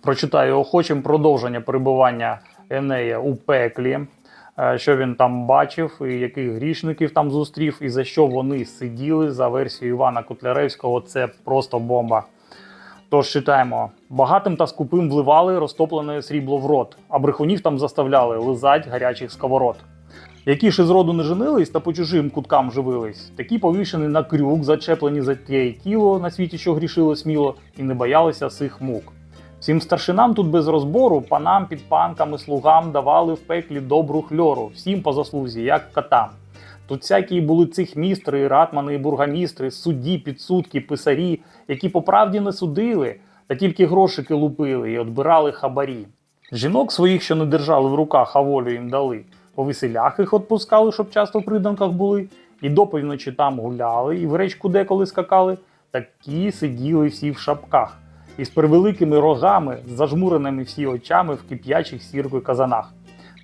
Прочитаю охочим продовження перебування Енея у пеклі, е, що він там бачив, і яких грішників там зустрів, і за що вони сиділи за версією Івана Котляревського. Це просто бомба. Тож читаємо: багатим та скупим вливали розтоплене срібло в рот, а брехунів там заставляли лизать гарячих сковород. Які ж із роду не женились та по чужим куткам живились, такі повішені на крюк, зачеплені за те тіло на світі, що грішило сміло, і не боялися сих мук. Всім старшинам тут без розбору, панам, підпанкам і слугам давали в пеклі добру хльору, всім по заслузі, як котам. Тут всякі були цихмістри, ратмани і бургомістри, судді, підсудки, писарі, які по правді не судили, та тільки грошики лупили і отбирали хабарі. Жінок своїх, що не держали в руках, а волю їм дали. По веселях їх отпускали, щоб часто в приданках були, і до півночі там гуляли, і в речку деколи скакали. Такі сиділи всі в шапках, і з превеликими рогами, з зажмуреними всі очами в кип'ячих сіркою казанах.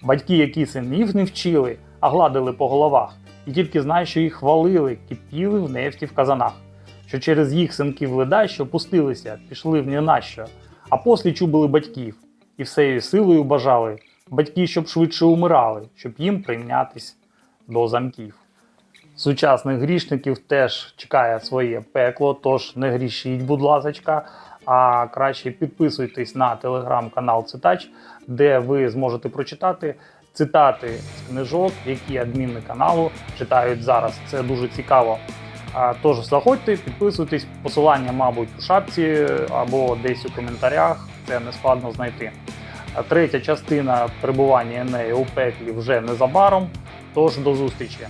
Батьки, які синів не вчили, а гладили по головах, і тільки знай, що їх хвалили, кипіли в нефті в казанах, що через їх синків ледащо пустилися, пішли в ненащо, а послі чубили батьків, і всею силою бажали батьки, щоб швидше умирали, щоб їм прийнятись до замків. Сучасних грішників теж чекає своє пекло, тож не грішіть, будь ласочка, а краще підписуйтесь на телеграм-канал Цитач, де ви зможете прочитати цитати з книжок, які адміни каналу читають зараз. Це дуже цікаво. Тож заходьте, підписуйтесь, посилання, мабуть, у шапці або десь у коментарях. Це не складно знайти. Третя частина перебування Енеї у пеклі вже незабаром. Тож до зустрічі!